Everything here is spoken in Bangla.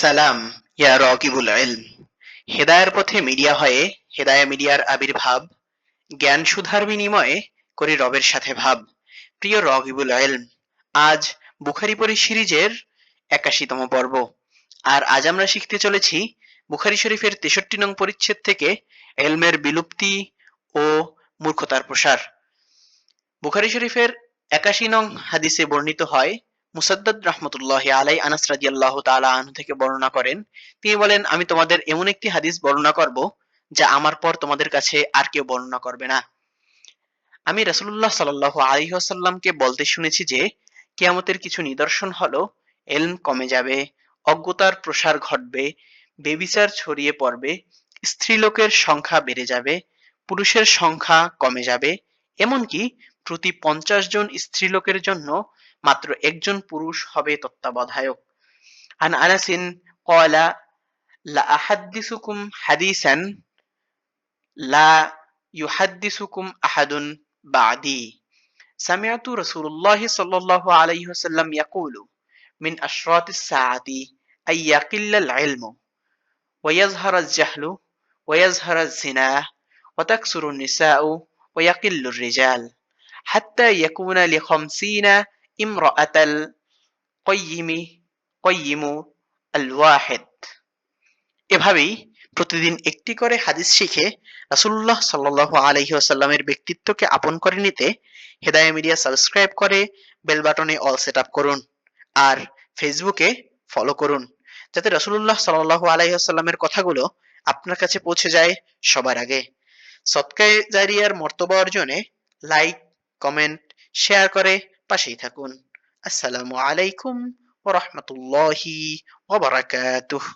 সালাম, ইয়া রকিবুল ইলম। হেদায়ের পথে মিডিয়া হয়ে, হেদায়া মিডিয়ার আবির্ভাব, জ্ঞান সুধার বিনিময়ে করি রবের সাথে ভাব। প্রিয় রকিবুল ইলম, আজ বুখারি পরি সিরিজের একাশিতম পর্ব। আর আজ আমরা শিখতে চলেছি বুখারি শরীফের তেষট্টি নং পরিচ্ছেদ থেকে এলমের বিলুপ্তি ও মূর্খতার প্রসার। বুখারি শরীফের একাশি নং হাদিসে বর্ণিত হয় মুসাদ্দাদ রহমতুল্লাহ আলাই আনাস রাদিয়াল্লাহ তাআলা আনহু থেকে বর্ণনা করেন। তিনি বলেন, আমি তোমাদের এমন একটি হাদিস বর্ণনা করব, যা আমার পর তোমাদের কাছে আর কেউ বর্ণনা করবে না। আমি রাসূলুল্লাহ সাল্লাল্লাহু আলাইহি ওয়াসাল্লামকে বলতে শুনেছি যে, কিয়ামতের কিছু নিদর্শন হলো, এলম কমে যাবে, অজ্ঞতার প্রসার ঘটবে, বেবিচার ছড়িয়ে পড়বে, স্ত্রীলোকের সংখ্যা বেড়ে যাবে, পুরুষের সংখ্যা কমে যাবে, এমনকি প্রতি পঞ্চাশ জন স্ত্রীলোকের জন্য মাত্র একজন পুরুষ হবে তত্ত্বাবধায়ক আন আনাসিন কয়লা লা আহাদ্দিসুকুম হাদিসান লা ইউহাদ্দিসুকুম আহাদুন বাদি سمعت رسول الله صلى الله عليه وسلم يقول من أشراط الساعة أن يقل العلم ويظهر الجهل ويظهر الزنا وتكسر النساء ويقل الرجال حتى يكون لخمسين امرأة القيم قيم الواحد এভাবেই প্রতিদিন একটি করে হাদিস শিখে রাসূলুল্লাহ সাল্লাল্লাহু আলাইহি ওয়াসাল্লামের ব্যক্তিত্বকে আপন করে নিতে হেদায়া মিডিয়া সাবস্ক্রাইব করে বেল বাটনে অল সেট আপ করুন আর ফেসবুকে ফলো করুন যাতে রাসূলুল্লাহ সাল্লাল্লাহু আলাইহি ওয়াসাল্লামের কথাগুলো আপনার কাছে পৌঁছে যায় সবার আগে সৎকায়ে জারিয়ার মর্তবা অর্জনে লাইক কমেন্ট শেয়ার করে পাশেই থাকুন আসসালামু আলাইকুম ওয়া রাহমাতুল্লাহি ওয়া বারাকাতুহু